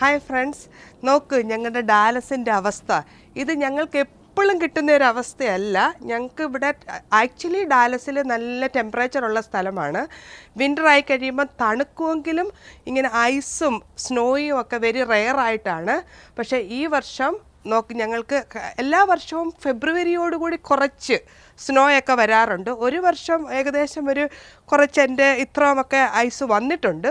Hi friends നോക്ക് ഞങ്ങളുടെ ഡാലസിന്റെ അവസ്ഥ. ഇത് ഞങ്ങൾക്ക് എപ്പോഴും കിട്ടുന്ന ഒരു അവസ്ഥയല്ല. ഞങ്ങൾക്ക് ഇവിടെ ആക്ച്വലി ഡാലസിൽ നല്ല ടെമ്പറേച്ചർ ഉള്ള സ്ഥലമാണ്. വിന്റർ ആയി കഴിയുമ്പോൾ തണുക്കുമെങ്കിലും ഇങ്ങനെ ഐസും സ്നോയും ഒക്കെ വെരി റെയർ ആയിട്ടാണ്. പക്ഷേ ഈ വർഷം നോക്ക് ഞങ്ങൾക്ക് എല്ലാ വർഷവും ഫെബ്രുവരിയോടുകൂടി കുറച്ച് സ്നോ ഒക്കെ വരാറുണ്ട്. ഒരു വർഷം ഏകദേശം ഒരു കുറച്ച് എന്റെ ഇത്രയുമൊക്കെ ഐസ് വന്നിട്ടുണ്ട്.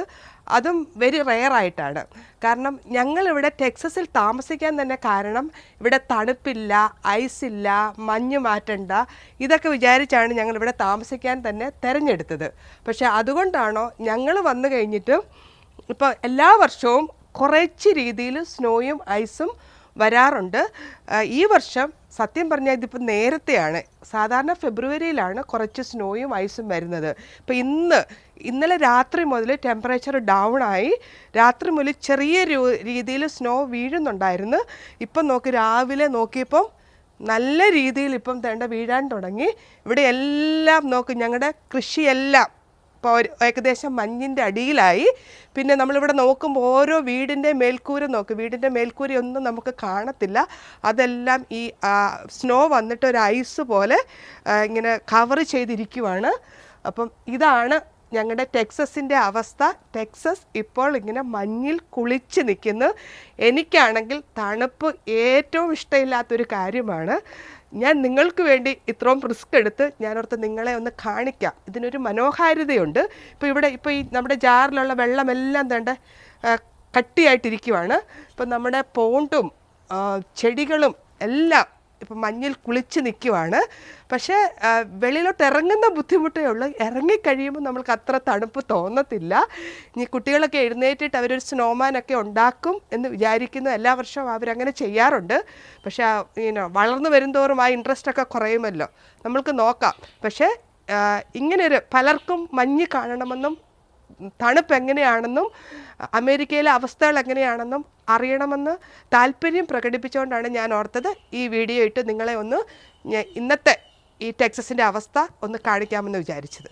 അതും വെരി റെയറായിട്ടാണ് കാരണം ഞങ്ങളിവിടെ ടെക്സസിൽ താമസിക്കാൻ തന്നെ കാരണം ഇവിടെ തണുപ്പില്ല ഐസ് ഇല്ല മഞ്ഞ് മാറ്റണ്ട. ഇതൊക്കെ വിചാരിച്ചാണ് ഞങ്ങൾ ഇവിടെ താമസിക്കാൻ തന്നെ തിരഞ്ഞെടുത്തത്. പക്ഷേ അതുകൊണ്ടാണോ ഞങ്ങൾ വന്നു കഴിഞ്ഞിട്ട് ഇപ്പോൾ എല്ലാ വർഷവും കുറച്ച് രീതിയിൽ സ്നോയും ഐസും വരാറുണ്ട്. ഈ വർഷം സത്യം പറഞ്ഞാൽ ഇതിപ്പോൾ നേരത്തെയാണ്. സാധാരണ ഫെബ്രുവരിയിലാണ് കുറച്ച് സ്നോയും ഐസും വരുന്നത്. ഇപ്പോൾ ഇന്ന് ഇന്നലെ രാത്രി മുതൽ ടെമ്പറേച്ചർ ഡൗൺ ആയി. രാത്രി മുതൽ ചെറിയ രീതിയിൽ സ്നോ വീഴുന്നുണ്ടായിരുന്നു. ഇപ്പം നോക്കി രാവിലെ നോക്കിയപ്പം നല്ല രീതിയിൽ ഇപ്പം തേണ്ട വീഴാൻ തുടങ്ങി. ഇവിടെ എല്ലാം നോക്ക് ഞങ്ങളുടെ കൃഷിയെല്ലാം ഇപ്പോൾ ഒരു ഏകദേശം മഞ്ഞിന്റെ അടിയിലായി. പിന്നെ നമ്മളിവിടെ നോക്കുമ്പോൾ ഓരോ വീടിന്റെ മേൽക്കൂര നോക്ക് വീടിന്റെ മേൽക്കൂരയൊന്നും നമുക്ക് കാണത്തില്ല. അതെല്ലാം ഈ സ്നോ വന്നിട്ട് ഒരു ഐസ് പോലെ ഇങ്ങനെ കവർ ചെയ്തിരിക്കുവാണ്. അപ്പം ഇതാണ് ഞങ്ങളുടെ ടെക്സസിന്റെ അവസ്ഥ ടെക്സസ് ഇപ്പോൾ ഇങ്ങനെ മഞ്ഞിൽ കുളിച്ച് നിൽക്കുന്നു. എനിക്കാണെങ്കിൽ തണുപ്പ് ഏറ്റവും ഇഷ്ടമില്ലാത്തൊരു കാര്യമാണ്. ഞാൻ നിങ്ങൾക്ക് വേണ്ടി ഇത്രയും റിസ്ക് എടുത്ത് ഞാനോർത്ത് നിങ്ങളെ ഒന്ന് കാണിക്കാം. ഇതിനൊരു മനോഹാരിതയുണ്ട്. ഇപ്പോൾ ഇവിടെ ഇപ്പോൾ ഈ നമ്മുടെ ജാറിലുള്ള വെള്ളമെല്ലാം തേണ്ട കട്ടിയായിട്ടിരിക്കുവാണ്. ഇപ്പം നമ്മുടെ പോണ്ടും ചെടികളും എല്ലാം ഇപ്പം മഞ്ഞിൽ കുളിച്ച് നിൽക്കുവാണ് പക്ഷേ വെളിയിലോട്ട് ഇറങ്ങുന്ന ബുദ്ധിമുട്ടേ ഉള്ളൂ. ഇറങ്ങിക്കഴിയുമ്പോൾ നമ്മൾക്ക് അത്ര തണുപ്പ് തോന്നത്തില്ല. ഇനി കുട്ടികളൊക്കെ എഴുന്നേറ്റിട്ട് അവരൊരു സ്നോമാനൊക്കെ ഉണ്ടാക്കും എന്ന് വിചാരിക്കുന്നു. എല്ലാ വർഷവും അവരങ്ങനെ ചെയ്യാറുണ്ട്. പക്ഷേ ഇങ്ങനെ വളർന്നു വരുന്തോറും ആ ഇൻട്രസ്റ്റ് ഒക്കെ കുറയുമല്ലോ. നമ്മൾക്ക് നോക്കാം. പക്ഷേ ഇങ്ങനൊരു പലർക്കും മഞ്ഞ് കാണണമെന്നും തണുപ്പ് എങ്ങനെയാണെന്നും അമേരിക്കയിലെ അവസ്ഥകൾ എങ്ങനെയാണെന്നും അറിയണമെന്ന് താല്പര്യം പ്രകടിപ്പിച്ചുകൊണ്ടാണ് ഞാൻ ഓർത്തത്. ഈ വീഡിയോ ഇട്ട് നിങ്ങളെ ഒന്ന് ഇന്നത്തെ ഈ ടെക്സസിന്റെ അവസ്ഥ ഒന്ന് കാണിക്കാമെന്ന് വിചാരിച്ചത്.